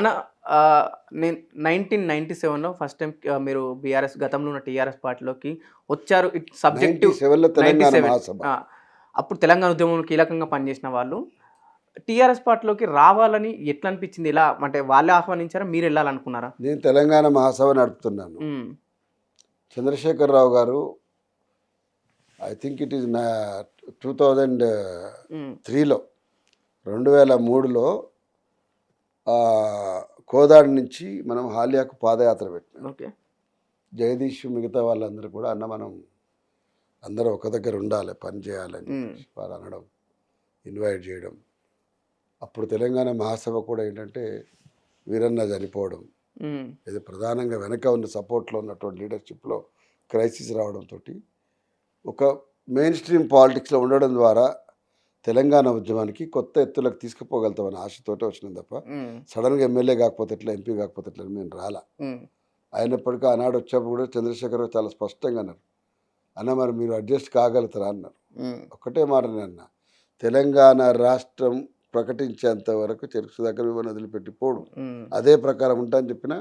అన్న నేను nineteen ninety సెవెన్లో ఫస్ట్ టైం మీరు బీఆర్ఎస్ గతంలో ఉన్న టీఆర్ఎస్ పార్టీలోకి వచ్చారు. ఇట్ సబ్జెక్టివ్ 97 లో తెలంగాణ 97. మహాసభ. ఆ, అప్పుడు తెలంగాణ ఉద్యమంలో కీలకంగా పనిచేసిన వాళ్ళు. టీఆర్ఎస్ పార్టీలోకి రావాలని ఎట్లా అనిపించింది ఇలా అంటే వాళ్ళే ఆహ్వానించారా? మీరు వెళ్ళాలనుకున్నారా? నేను తెలంగాణ మహాసభ నడుపుతున్నాను. చంద్రశేఖరరావు గారు ఐ థింక్ ఇట్ ఈస్ నా టూ థౌజండ్ త్రీలో రెండు వేల మూడులో కోదాడి నుంచి మనం హాలియాకు పాదయాత్ర పెట్టినాం. ఓకే. జగదీష్ మిగతా వాళ్ళందరూ కూడా అన్న మనం అందరూ ఒక దగ్గర ఉండాలి పని చేయాలని వారు అనడం ఇన్వైట్ చేయడం. అప్పుడు తెలంగాణ మహాసభ కూడా ఏంటంటే వీరన్న చనిపోవడం. ఇది ప్రధానంగా వెనక ఉన్న సపోర్ట్లో ఉన్నటువంటి లీడర్షిప్లో క్రైసిస్ రావడంతో ఒక మెయిన్ స్ట్రీమ్ పాలిటిక్స్లో ఉండడం ద్వారా తెలంగాణ ఉద్యమానికి కొత్త ఎత్తులకు తీసుకుపోగలుగుతామని ఆశతోటే వచ్చినాం తప్ప సడన్గా ఎమ్మెల్యే కాకపోతే ఎట్లా ఎంపీ కాకపోతే ఎట్లా మేము రాలా. అయినప్పటికీ ఆనాడు వచ్చేప్పుడు కూడా చంద్రశేఖర్ చాలా స్పష్టంగా అన్నారు. అన్న మరి మీరు అడ్జస్ట్ కాగలుగుతారా? అన్నారు. ఒకటే మాట అన్న. తెలంగాణ రాష్ట్రం ప్రకటించేంత వరకు చెరుకు సుధాకర్ వివరణ వదిలిపెట్టి పోడు. ఉమ్, అదే ప్రకారం ఉంటా అని చెప్పిన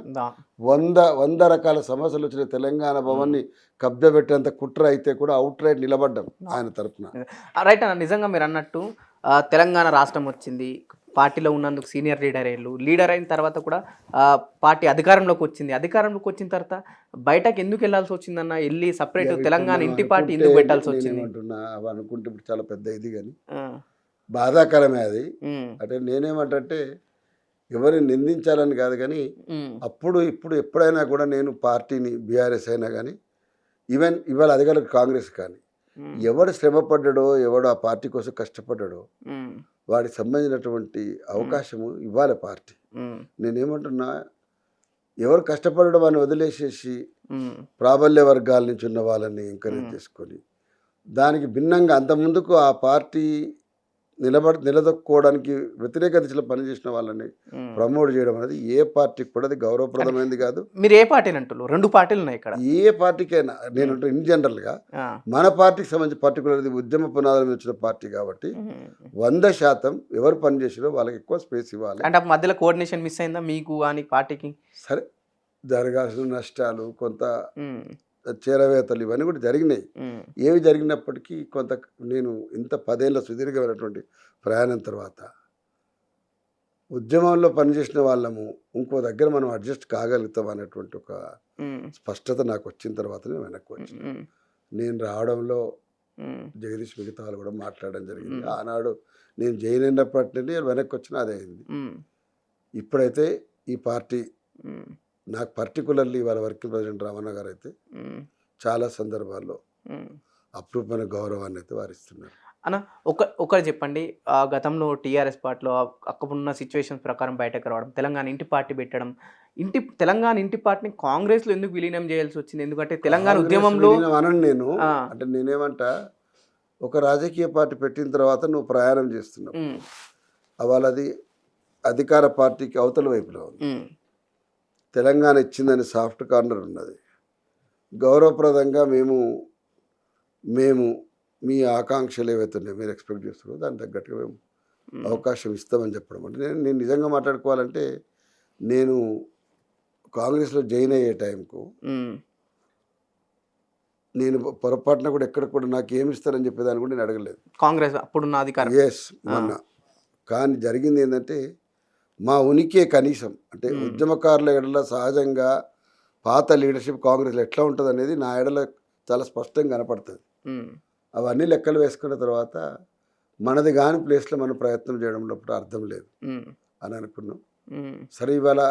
వంద వంద రకాల సమస్యలు వచ్చిన తెలంగాణ భవన్ని కబ్జా పెట్టేంత కుట్ర అయితే కూడా అవుట్ రైట్ నిలబడ్డాం ఆయన తరపున. ఆ, రైట్ అన్న నిజంగా మీరు అన్నట్టు తెలంగాణ రాష్ట్రం వచ్చింది. పార్టీలో ఉన్నందుకు సీనియర్ లీడర్ అయ్యారు. లీడర్ అయిన తర్వాత కూడా పార్టీ అధికారంలోకి వచ్చింది. అధికారంలోకి వచ్చిన తర్వాత బయటకు ఎందుకు వెళ్ళాల్సి వచ్చిందన్న వెళ్ళి సపరేట్ తెలంగాణ ఇంటి పార్టీ ఎందుకు పెట్టాల్సి వచ్చింది? అనుకుంటే ఇప్పుడు చాలా పెద్ద ఇది కానీ బాధాకరమే అది. అంటే నేనేమంటే ఎవరిని నిందించాలని కాదు కానీ అప్పుడు ఇప్పుడు ఎప్పుడైనా కూడా నేను పార్టీని బీఆర్ఎస్ అయినా కానీ ఈవెన్ ఇవాళ అధికారులు కాంగ్రెస్ కానీ ఎవడు శ్రమపడ్డాడో ఎవడు ఆ పార్టీ కోసం కష్టపడ్డాడో వాడికి సంబంధించినటువంటి అవకాశము ఇవ్వాలి పార్టీ. నేనేమంటున్నా ఎవరు కష్టపడడం అని వదిలేసేసి ప్రాబల్య వర్గాల నుంచి ఉన్న వాళ్ళని ఎంకరేజ్. చేసుకొని దానికి భిన్నంగా అంత ముందుకు ఆ పార్టీ నిలబడి నిలదొక్కుకోవడానికి వ్యతిరేక దిశలో పనిచేసిన వాళ్ళని. ప్రమోట్ చేయడం అనేది ఏ పార్టీకి కూడా అది గౌరవప్రదమైనది కాదు. మీరు ఏ పార్టీని అంటున్నారు? రెండు పార్టీలు ఉన్నాయి ఇక్కడ. ఏ పార్టీకైనా నేను ఇన్ జనరల్గా మన పార్టీకి సంబంధించి పర్టికులర్ ఇది ఉద్యమ పునాదుల మీద వచ్చిన పార్టీ కాబట్టి. వంద శాతం ఎవరు పనిచేసారో వాళ్ళకి ఎక్కువ స్పేస్ ఇవ్వాలి. అంటే మధ్యలో కోఆర్డినేషన్ మిస్ అయిందా మీకు కానీ పార్టీకి? సరే జరగాల్సిన నష్టాలు కొంత చేరవేతలు ఇవన్నీ కూడా జరిగినాయి. ఏవి జరిగినప్పటికీ కొంత నేను ఇంత పదేళ్ళ సుదీర్ఘమైనటువంటి ప్రయాణం తర్వాత ఉద్యమంలో పనిచేసిన వాళ్ళము ఇంకో దగ్గర మనం అడ్జస్ట్ కాగలుగుతాం అనేటువంటి ఒక స్పష్టత నాకు వచ్చిన తర్వాత నేను వెనక్కి వచ్చిన నేను రావడంలో జగదీష్ మిగతా వాళ్ళు కూడా మాట్లాడడం జరిగింది. ఆనాడు నేను జైన్ అయినప్పటి నుండి వెనక్కి వచ్చిన అదే అయింది. ఇప్పుడైతే ఈ పార్టీ నాకు పర్టికులర్లీ వాళ్ళ వర్కింగ్ ప్రెసిడెంట్ రామన్న గారు అయితే చాలా సందర్భాల్లో. అపరూపమైన గౌరవాన్ని అయితే వారిస్తున్నారు. అన్న ఒక ఒకటి చెప్పండి. ఆ గతంలో టీఆర్ఎస్ పార్టీలో అక్కడ ఉన్న సిచ్యువేషన్స్ ప్రకారం బయటకు రావడం తెలంగాణ ఇంటి పార్టీ పెట్టడం ఇంటి తెలంగాణ ఇంటి పార్టీని కాంగ్రెస్లో ఎందుకు విలీనం చేయాల్సి వచ్చింది? ఎందుకంటే తెలంగాణ ఉద్యమంలో అనను నేను. అంటే నేనేమంట ఒక రాజకీయ పార్టీ పెట్టిన తర్వాత నువ్వు ప్రయాణం చేస్తున్నావు. వాళ్ళది అధికార పార్టీకి అవతల వైపులో ఉంది. తెలంగాణ ఇచ్చిందని సాఫ్ట్ కార్నర్ ఉన్నది. గౌరవప్రదంగా మేము మేము మీ ఆకాంక్షలు ఏవైతే ఉన్నాయో మీరు ఎక్స్పెక్ట్ చేస్తున్నారో దానికి తగ్గట్టుగా మేము అవకాశం ఇస్తామని చెప్పడం అంటే నేను నేను నిజంగా మాట్లాడుకోవాలంటే నేను కాంగ్రెస్లో జాయిన్ అయ్యే టైంకు నేను పొరపాటున కూడా ఎక్కడ కూడా నాకు ఏమి ఇస్తారని చెప్పేదాన్ని కూడా నేను అడగలేదు. కాంగ్రెస్ అప్పుడున్న అధికారం. ఎస్ మొన్న. కానీ జరిగింది ఏంటంటే మా ఉనికే కనీసం. అంటే. ఉద్యమకారుల ఎడల సహజంగా పాత లీడర్షిప్ కాంగ్రెస్లో ఎట్లా ఉంటుంది అనేది నా ఎడల చాలా స్పష్టంగా కనపడుతుంది. అవన్నీ లెక్కలు వేసుకున్న తర్వాత మనది కాని ప్లేస్లో మనం ప్రయత్నం చేయడంలో అర్థం లేదు అని అనుకున్నాం. సరే ఇవాళ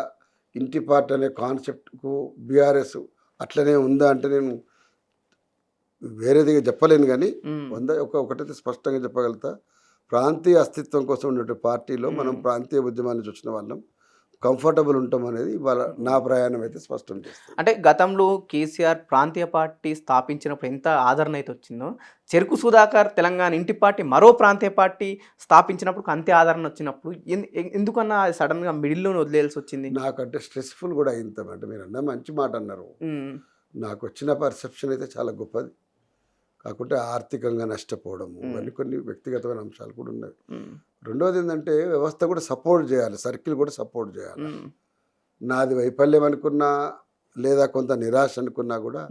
ఇంటి పార్ట్ అనే కాన్సెప్ట్కు బీఆర్ఎస్ అట్లనే ఉందా అంటే నేను వేరేదిగా చెప్పలేను కానీ వంద ఒక ఒకటైతే స్పష్టంగా చెప్పగలుగుతా. ప్రాంతీయ అస్తిత్వం కోసం ఉండే పార్టీలో మనం. ప్రాంతీయ ఉద్యమాల నుంచి వచ్చిన వాళ్ళం. కంఫర్టబుల్ ఉంటాం అనేది ఇవాళ నా ప్రయాణం అయితే స్పష్టం చేస్తుంది. అంటే గతంలో కేసీఆర్ ప్రాంతీయ పార్టీ స్థాపించినప్పుడు ఎంత ఆదరణ అయితే వచ్చిందో చెరుకు సుధాకర్ తెలంగాణ ఇంటి పార్టీ మరో ప్రాంతీయ పార్టీ స్థాపించినప్పుడు అంతే ఆదరణ వచ్చినప్పుడు ఎందుకన్నా సడన్గా మిడిల్లోనే వదిలేయాల్సి వచ్చింది? నాకంటే స్ట్రెస్ఫుల్ కూడా అయింది అంటే మీరు అన్న మంచి మాట అన్నారు. నాకు వచ్చిన పర్సెప్షన్ అయితే చాలా గొప్పది. కాకుంటే ఆర్థికంగా నష్టపోవడం మ్మ్. ఇవన్నీ కొన్ని వ్యక్తిగతమైన అంశాలు కూడా ఉన్నాయి. రెండోది ఏంటంటే వ్యవస్థ కూడా సపోర్ట్ చేయాలి సర్కిల్ కూడా సపోర్ట్ చేయాలి. నాది వైఫల్యం అనుకున్నా లేదా కొంత నిరాశ అనుకున్నా కూడా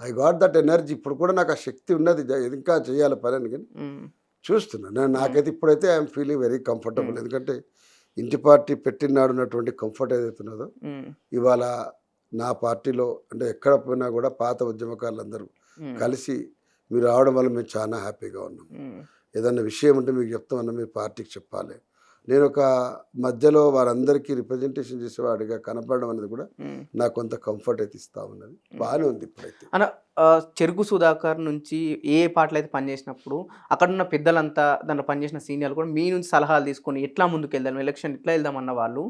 ఐ గాట్ దట్ ఎనర్జీ. ఇప్పుడు కూడా నాకు ఆ శక్తి ఉన్నది ఇంకా చేయాలి పని అని కానీ ఉమ్, చూస్తున్నా. నేను నాకైతే ఇప్పుడైతే ఐఎమ్ ఫీలింగ్ వెరీ కంఫర్టబుల్. ఎందుకంటే ఇంటి పార్టీ పెట్టినాడు ఉన్నటువంటి కంఫర్ట్ ఏదైతే ఉన్నదో ఉమ్, ఇవాళ నా పార్టీలో అంటే ఎక్కడ పోయినా కూడా పాత ఉద్యమకారులందరూ కలిసి మీరు రావడం వల్ల మేము చాలా హ్యాపీగా ఉన్నాం. ఏదన్నా విషయం ఉంటే మీకు చెప్తామన్నా మీరు పార్టీకి చెప్పాలి. నేను ఒక మధ్యలో వారందరికీ రిప్రజెంటేషన్ చేసేవాడిగా కనపడడం అనేది కూడా. నాకు కొంత కంఫర్ట్ అయితే ఇస్తా ఉన్నది. బాగానే ఉంది ఇప్పుడైతే. అన్న చెరుకు సుధాకర్ నుంచి ఏ ఏ పాటలు అయితే పనిచేసినప్పుడు అక్కడ ఉన్న పెద్దలంతా దాంట్లో పనిచేసిన సీనియర్లు కూడా మీ నుంచి సలహాలు తీసుకొని ఎట్లా ముందుకు వెళ్దాం ఎలక్షన్ ఎట్లా వెళ్దాం అన్న వాళ్ళు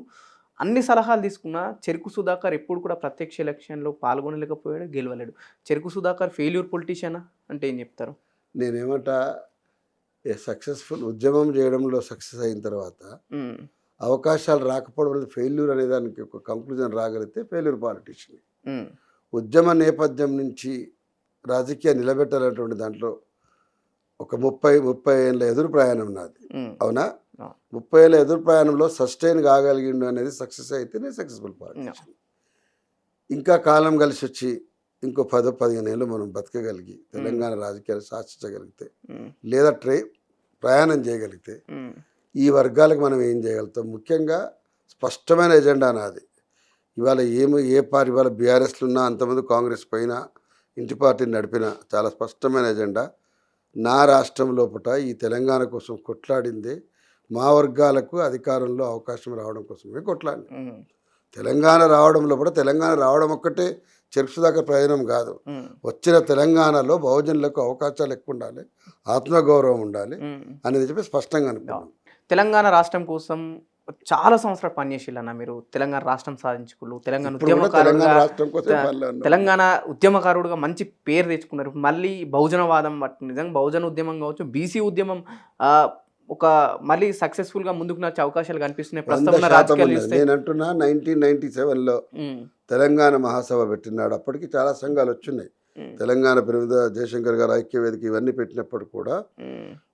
అన్ని సలహాలు తీసుకున్న చెరుకు సుధాకర్ ఎప్పుడు కూడా ప్రత్యక్ష ఎలక్షన్లో పాల్గొనలేకపోయాడు గెలవలేడు. చెరుకు సుధాకర్ ఫెయిల్యూర్ పొలిటీషియనా అంటే ఏం చెప్తారు? నేనేమంటా సక్సెస్ఫుల్ ఉద్యమం చేయడంలో సక్సెస్ అయిన తర్వాత అవకాశాలు రాకపోవడం అనేది ఫెయిల్యూర్ అనే దానికి ఒక కంక్లూజన్ రాగలిగితే ఫెయిల్యూర్ పాలిటిషియన్. ఉద్యమ నేపథ్యం నుంచి రాజకీయ నిలబెట్టాలనేటువంటి దాంట్లో ఒక ముప్పై ముప్పై ఏళ్ళ ఎదురు ప్రయాణం నాది. అవునా. ముప్పై ఏళ్ళ ఎదురు ప్రయాణంలో సస్టైన్ కాగలిగిండు అనేది సక్సెస్ అయితేనే సక్సెస్ఫుల్ పాలిటిషియన్ ఇంకా కాలం కలిసి వచ్చి ఇంకో పదో పదిహేను ఏళ్ళు మనం బతకగలిగి తెలంగాణ రాజకీయాలు శాసించగలిగితే ఉమ్, లేదా ట్రై ప్రయాణం చేయగలిగితే ఉమ్, ఈ వర్గాలకు మనం ఏం చేయగలుగుతాం? ముఖ్యంగా స్పష్టమైన ఎజెండా నాది. ఇవాళ ఏమి ఏ పార్టీ ఇవాళ బీఆర్ఎస్లు ఉన్నా అంతమంది కాంగ్రెస్ పైన ఇంటి పార్టీని నడిపిన చాలా స్పష్టమైన ఎజెండా. నా రాష్ట్రం లోపల ఈ తెలంగాణ కోసం కొట్లాడిందే మా వర్గాలకు అధికారంలో అవకాశం రావడం కోసమే కొట్లాడింది ఉమ్, తెలంగాణ రావడం లోపల తెలంగాణ రావడం ఒక్కటే చెరుకు సుధాకర్ ప్రయోజనం కాదు. వచ్చిన తెలంగాణలో బహుజనులకు అవకాశాలు ఎక్కువ ఉండాలి ఆత్మగౌరవం ఉండాలి. అనేది చెప్పి స్పష్టంగా అనుకున్నాను తెలంగాణ రాష్ట్రం కోసం చాలా సంవత్సరాలు పనిచేసిల్లు అన్న మీరు తెలంగాణ రాష్ట్రం సాధించుకులు తెలంగాణ కూడా తెలంగాణ ఉద్యమకారుడుగా మంచి పేరు తెచ్చుకున్నారు. మళ్ళీ బహుజనవాదం నిజంగా బహుజన ఉద్యమం కావచ్చు బీసీ ఉద్యమం ఒక మళ్ళీ సక్సెస్ఫుల్గా ముందుకు నచ్చే అవకాశాలు కనిపిస్తున్నాయి. ప్రస్తుతం నేను అంటున్నా నైన్టీన్ నైన్టీ సెవెన్లో తెలంగాణ మహాసభ పెట్టినాడు. అప్పటికి చాలా సంఘాలు వచ్చినాయి. తెలంగాణ పెరుగుద జయశంకర్ గారు ఐక్య వేదిక ఇవన్నీ పెట్టినప్పుడు కూడా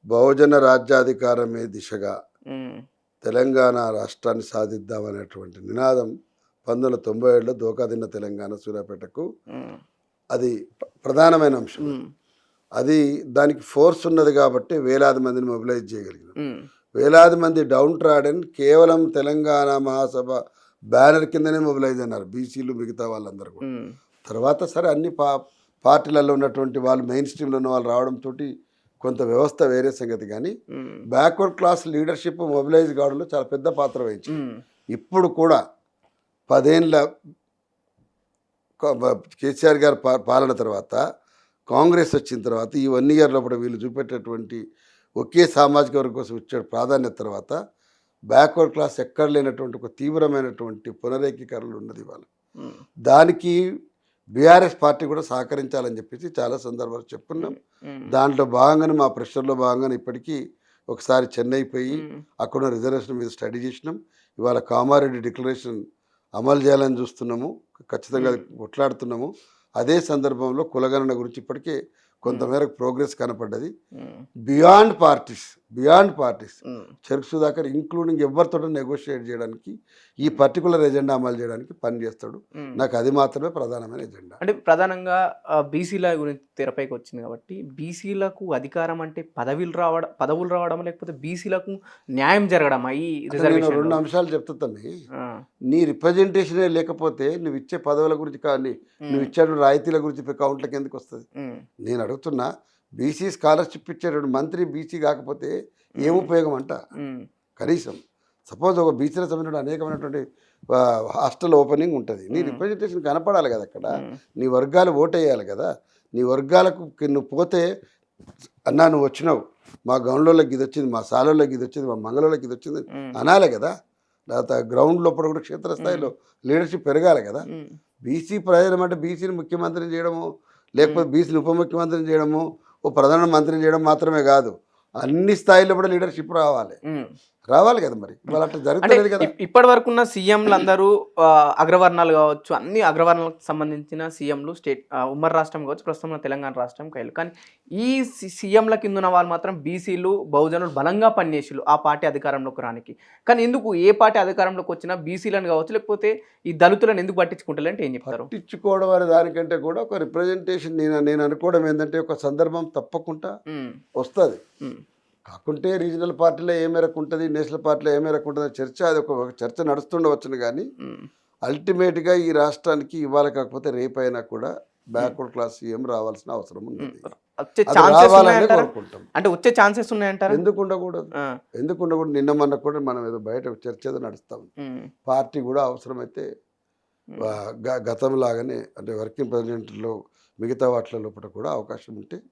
బహుజన రాజ్యాధికారమే దిశగా తెలంగాణ రాష్ట్రాన్ని సాధిద్దామనేటువంటి నినాదం పంతొమ్మిది వందల తొంభై ఏడులో దోకాదిన్న తెలంగాణ సూర్యాపేటకు అది ప్ర- ప్రధానమైన అంశం. అది దానికి ఫోర్స్ ఉన్నది కాబట్టి వేలాది మందిని మొబిలైజ్ చేయగలిగినాం. వేలాది మంది డౌన్ ట్రాడన్ కేవలం తెలంగాణ మహాసభ బ్యానర్ కిందనే మొబిలైజ్ అన్నారు బీసీలు మిగతా వాళ్ళందరూ కూడా. తర్వాత సరే అన్ని పా పార్టీలలో ఉన్నటువంటి వాళ్ళు మెయిన్ స్ట్రీమ్లో ఉన్న వాళ్ళు రావడంతో కొంత వ్యవస్థ వేరే సంగతి. కానీ బ్యాక్వర్డ్ క్లాస్ లీడర్షిప్ మొబిలైజ్ కావడంలో చాలా పెద్ద పాత్ర వహించింది. ఇప్పుడు కూడా పదేళ్ళ కేసీఆర్ గారి పాలన తర్వాత కాంగ్రెస్ వచ్చిన తర్వాత ఈ వన్ ఇయర్ లోపల వీళ్ళు చూపెట్టేటువంటి ఒకే సామాజిక వర్గం కోసం ఇచ్చే ప్రాధాన్యత తర్వాత బ్యాక్వర్డ్ క్లాస్ ఎక్కడ లేనటువంటి ఒక తీవ్రమైనటువంటి పునరేకీకరణ ఉన్నది ఇవాళ. దానికి బీఆర్ఎస్ పార్టీ కూడా సహకరించాలని చెప్పేసి చాలా సందర్భాలు చెప్పున్నాం దాంట్లో భాగంగానే మా ప్రెషర్లో భాగంగానే ఇప్పటికీ ఒకసారి చెన్నై పోయి అక్కడ రిజర్వేషన్ మీద స్టడీ చేసినాం. ఇవాళ కామారెడ్డి డిక్లరేషన్ అమలు చేయాలని చూస్తున్నాము. ఖచ్చితంగా కొట్లాడుతున్నాము. అదే సందర్భంలో కులగణన గురించి ఇప్పటికే కొంతమేరకు progress కనపడ్డది. Beyond parties. Beyond parties. Cheruku Sudhakar including ఎవరితో నెగోషియేట్ చేయడానికి ఈ పర్టికులర్ ఎజెండా అమలు చేయడానికి పనిచేస్తాడు. నాకు అది మాత్రమే ప్రధానమైన ఎజెండా. అంటే ప్రధానంగా బీసీల గురించి తెరపైకి వచ్చింది కాబట్టి బీసీలకు అధికారం అంటే పదవులు రావడం పదవులు రావడం లేకపోతే బీసీలకు న్యాయం జరగడం ఈ రెండు అంశాలు చెప్తాను నీ. రిప్రజెంటేషనే లేకపోతే నువ్వు ఇచ్చే పదవుల గురించి కానీ నువ్వు ఇచ్చే రాయితీల గురించి కౌంట్లకి ఎందుకు వస్తుంది. నేను అడుగుతున్నా బీసీ స్కాలర్షిప్ ఇచ్చేటువంటి మంత్రి బీసీ కాకపోతే ఏం ఉపయోగం అంట? కనీసం సపోజ్ ఒక బీసీల సంబంధించిన అనేకమైనటువంటి హాస్టల్ ఓపెనింగ్ ఉంటుంది. నీ. రిప్రజెంటేషన్ కనపడాలి కదా అక్కడ? నీ వర్గాలు ఓటు వేయాలి కదా? నీ వర్గాలకు నువ్వు పోతే అన్నా నువ్వు వచ్చినావు. మా గౌన్లోకి ఇది వచ్చింది మా సాలోళ్ళకి ఇది వచ్చింది మా మంగళలోకి ఇది వచ్చింది అనాలి కదా? లేకపోతే గ్రౌండ్ లోపల కూడా క్షేత్రస్థాయిలో లీడర్షిప్ పెరగాలి కదా? బీసీ ప్రయోజనం అంటే బీసీని ముఖ్యమంత్రిని చేయడము లేకపోతే బీసీని ఉప ముఖ్యమంత్రిని చేయడము ఓ ప్రధానమంత్రిని చేయడం మాత్రమే కాదు అన్ని స్థాయిలో కూడా లీడర్షిప్ రావాలి. రావాలి కదా మరి? ఇవాళ అట్లా అంటే జరుగుతలేదు కదా? ఇప్- ఇప్పటి వరకు ఉన్న సీఎంలు అందరూ అగ్రవర్ణాలు కావచ్చు అన్ని అగ్రవర్ణాలకు సంబంధించిన సీఎంలు స్టేట్ ఆ, ఉమ్మడి రాష్ట్రం కావచ్చు ప్రస్తుతం తెలంగాణ రాష్ట్రం కైలు కానీ ఈ సీఎంల కింద ఉన్న వాళ్ళు మాత్రం బీసీలు బహుజనులు బలంగా పనిచేసిలు ఆ పార్టీ అధికారంలోకి రానికి. కానీ ఎందుకు ఏ పార్టీ అధికారంలోకి వచ్చినా బీసీలను కావచ్చు లేకపోతే ఈ దళితులను ఎందుకు పట్టించుకుంటారు అంటే ఏం చెప్తారు? పట్టించుకోవడం అనే దానికంటే కూడా ఒక రిప్రజెంటేషన్ నేను నేను అనుకోవడం ఏంటంటే ఒక సందర్భం తప్పకుండా వస్తుంది. కాకుంటే రీజనల్ పార్టీలో ఏ మేరకు ఉంటుంది నేషనల్ పార్టీలో ఏ మేరకు ఉంటుంది చర్చ అది ఒక చర్చ నడుస్తుండవచ్చును కానీ అల్టిమేట్గా ఈ రాష్ట్రానికి ఇవాళ కాకపోతే రేపైనా కూడా బ్యాక్వర్డ్ క్లాస్ సీఎం రావాల్సిన అవసరం ఉంది అంటే వచ్చే ఛాన్సెస్ ఉన్నాయంటారా? ఎందుకు ఉండకూడదు? ఎందుకు ఉండకూడదు? నిన్న మొన్న కూడా మనం ఏదో బయట చర్చ ఏదో నడుస్తాం పార్టీ కూడా అవసరమైతే గతంలాగానే అంటే వర్కింగ్ ప్రెసిడెంట్లో మిగతా వాటిల లోపల కూడా అవకాశం ఉంటే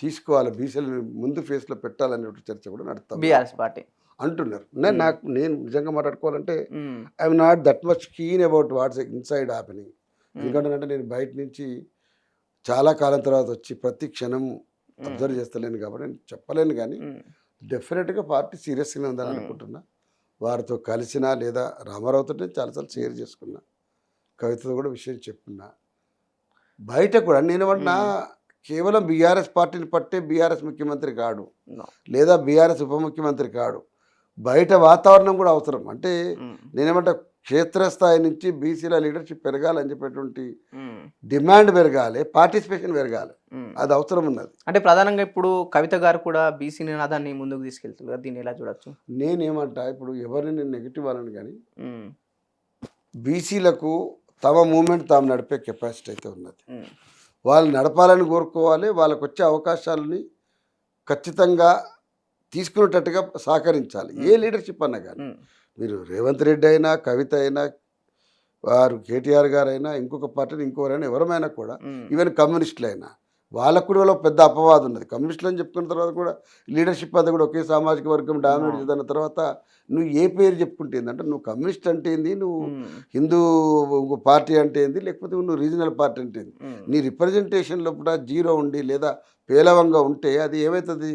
తీసుకోవాలి. బీసీలను ముందు ఫేస్లో పెట్టాలనే చర్చ కూడా నడుస్తాం బీఆర్ఎస్ పార్టీ. అంటున్నారు. నేను నాకు నేను నిజంగా మాట్లాడుకోవాలంటే I'm not that much keen about what's inside happening ఎందుకంటే నేను బయట నుంచి చాలా కాలం తర్వాత వచ్చి ప్రతి క్షణం అబ్జర్వ్ చేస్తలేను కాబట్టి నేను చెప్పలేను కానీ డెఫినెట్గా పార్టీ సీరియస్గానే ఉందని అనుకుంటున్నా. వారితో కలిసినా లేదా రామారావుతో చాలాసార్లు షేర్ చేసుకున్నా. కవితతో కూడా విషయం చెప్పున్నా. బయట కూడా నేనేమన్నా కేవలం బీఆర్ఎస్ పార్టీని పట్టే బీఆర్ఎస్ ముఖ్యమంత్రి కాడు. లేదా బీఆర్ఎస్ ఉప ముఖ్యమంత్రి కాడు. బయట వాతావరణం కూడా అవసరం. అంటే నేనేమంటా క్షేత్రస్థాయి నుంచి బీసీల లీడర్షిప్ పెరగాలని చెప్పేటువంటి డిమాండ్ పెరగాలి పార్టిసిపేషన్ పెరగాలి. అది అవసరం ఉన్నది. అంటే ప్రధానంగా ఇప్పుడు కవిత గారు కూడా బీసీ నినాదాన్ని ముందుకు తీసుకెళ్తారు కదా దీన్ని ఎలా చూడొచ్చు? నేనేమంటా ఇప్పుడు ఎవరిని నేను నెగిటివ్ అనను కానీ బీసీలకు తమ మూమెంట్ తాము నడిపే కెపాసిటీ అయితే ఉన్నది. వాళ్ళు నడపాలని కోరుకోవాలి వాళ్ళకు వచ్చే అవకాశాలని ఖచ్చితంగా తీసుకునేటట్టుగా సహకరించాలి. ఏ లీడర్షిప్ అన్నా కానీ మీరు రేవంత్ రెడ్డి అయినా కవిత అయినా వారు కేటీఆర్ గారు అయినా ఇంకొక పార్టీని ఇంకోరైనా ఎవరమైనా కూడా ఈవెన్ కమ్యూనిస్టులు అయినా వాళ్ళకు కూడా వాళ్ళ పెద్ద అపవాదం ఉన్నది. కమ్యూనిస్టులు అని చెప్పుకున్న తర్వాత కూడా లీడర్షిప్ అంతా కూడా ఒకే సామాజిక వర్గం డామినేట్ చేసిన తర్వాత నువ్వు ఏ పేరు చెప్పుకుంటే ఏంటంటే నువ్వు కమ్యూనిస్ట్ అంటే ఏంది? నువ్వు హిందూ పార్టీ అంటే ఏంది? లేకపోతే నువ్వు రీజనల్ పార్టీ అంటే ఏంది? నీ రిప్రజెంటేషన్ లోపల జీరో ఉండి లేదా పేలవంగా ఉంటే అది ఏమవుతుంది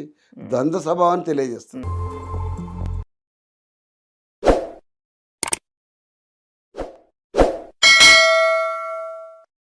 ద్వంద్వ స్వభావాన్ని తెలియజేస్తుంది.